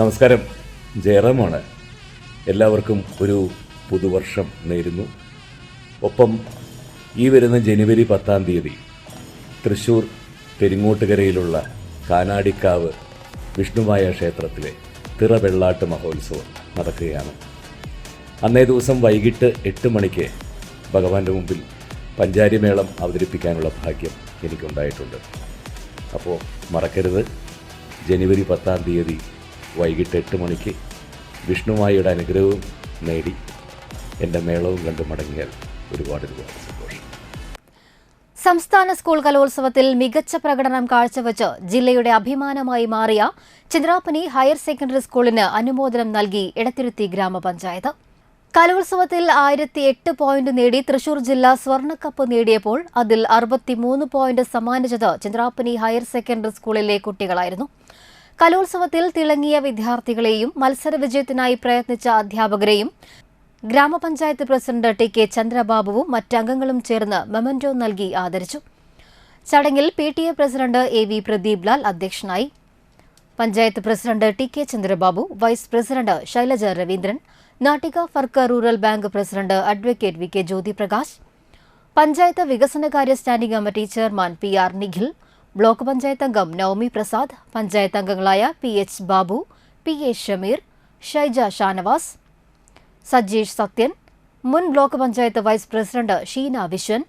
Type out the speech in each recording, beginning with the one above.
നമസ്കാരം. ജയറാമാണ്. എല്ലാവർക്കും ഒരു പുതുവർഷം നേരുന്നു. ഒപ്പം ഈ വരുന്ന ജനുവരി പത്താം തീയതി തൃശ്ശൂർ പെരിങ്ങോട്ടുകരയിലുള്ള കാനാടിക്കാവ് വിഷ്ണുമായ ക്ഷേത്രത്തിലെ തിറവെള്ളാട്ട് മഹോത്സവം നടക്കുകയാണ്. അന്നേ ദിവസം വൈകിട്ട് എട്ട് മണിക്ക് ഭഗവാന്റെ മുമ്പിൽ പഞ്ചാരിമേളം അവതരിപ്പിക്കാനുള്ള ഭാഗ്യം എനിക്കുണ്ടായിട്ടുണ്ട്. അപ്പോൾ മറക്കരുത്. ജനുവരി പത്താം തീയതി വൈകിട്ട് എട്ട് മണിക്ക് വിഷ്ണുമായിയുടെ അനുഗ്രഹവും നേടി എന്റെ മേളവും കണ്ട് മടങ്ങിയാൽ ഒരുപാട് ഒരുപാട് സന്തോഷം. സംസ്ഥാന സ്കൂൾ കലോത്സവത്തിൽ മികച്ച പ്രകടനം കാഴ്ചവെച്ച് ജില്ലയുടെ അഭിമാനമായി മാറിയ ചിന്ദ്രാപ്പനി ഹയർ സെക്കൻഡറി സ്കൂളിന് അനുമോദനം നൽകി എടത്തിരുത്തി ഗ്രാമപഞ്ചായത്ത്. കലോത്സവത്തിൽ ആയിരത്തി എട്ട് പോയിന്റ് നേടി തൃശൂർ ജില്ല സ്വർണക്കപ്പ് നേടിയപ്പോൾ അതിൽ അറുപത്തിമൂന്ന് പോയിന്റ് സമ്മാനിച്ചത് ചിന്ദ്രാപ്പനി ഹയർ സെക്കൻഡറി സ്കൂളിലെ കുട്ടികളായിരുന്നു. കലോത്സവത്തിൽ തിളങ്ങിയ വിദ്യാർത്ഥികളെയും മത്സര വിജയത്തിനായി പ്രയത്നിച്ച അധ്യാപകരെയും ഗ്രാമപഞ്ചായത്ത് പ്രസിഡന്റ് ടി കെ ചന്ദ്രബാബുവും മറ്റംഗങ്ങളും ചേർന്ന് മെമന്റോ നൽകി ആദരിച്ചു. ചടങ്ങിൽ P T A president A V Pradeep Lal അധ്യക്ഷനായി. Panchayat president T K Chandrababu vice president Shailaja Raveendran Nattika Firka rural bank president advocate V K Jyothiprakash panchayat വികസനകാര്യ standing committee chairman P R Nikhil block panchayat അംഗം നവമി പ്രസാദ് പഞ്ചായത്ത് അംഗങ്ങളായ P H Babu P A Shameer Shaija Shanavas Sajeesh Sathyan മുൻ block panchayat vice president Sheena Vishwan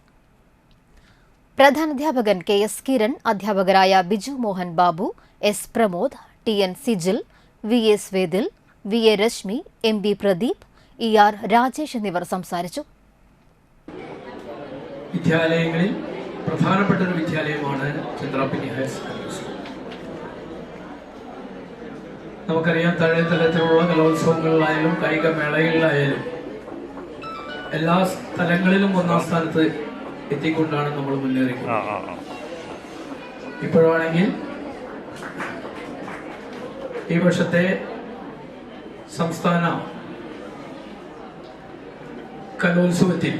പ്രധാനാധ്യാപകൻ K S Kiran അധ്യാപകരായ Biju Mohan Babu S Pramod T N Sijil V S Vedil V A Rashmi M B Pradeep E R Rajesh എന്നിവർ സംസാരിച്ചു. വിദ്യാലയങ്ങളിൽ പ്രധാനപ്പെട്ട ഒരു വിദ്യാലയമാണ് ചിത്രാപ്പിനി higher secondary school. നമുക്കറിയാം താഴെ തലത്തിലുള്ള കലോത്സവങ്ങളിലായാലും കായിക മേളകളിലായാലും എല്ലാ സ്ഥലങ്ങളിലും ഒന്നാം സ്ഥാനത്ത് എത്തിക്കൊണ്ടാണ് നമ്മൾ മുന്നേറിക്കുന്നത് ഇപ്പോഴാണെങ്കിൽ ഈ വർഷത്തെ സംസ്ഥാന കലോത്സവത്തിൽ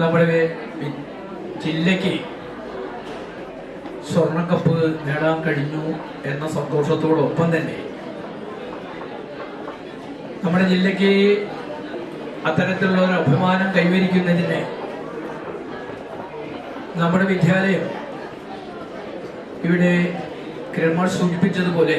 നമ്മുടെ ജില്ലയ്ക്ക് സ്വർണക്കപ്പ് നേടാൻ കഴിഞ്ഞു എന്ന സന്തോഷത്തോടൊപ്പം തന്നെ നമ്മുടെ ജില്ലയ്ക്ക് അത്തരത്തിലുള്ള ഒരു അഭിമാനം കൈവരിക്കുന്നതിന് നമ്മുടെ വിദ്യാലയം ഇവിടെ ക്രമ സൂചിപ്പിച്ചതുപോലെ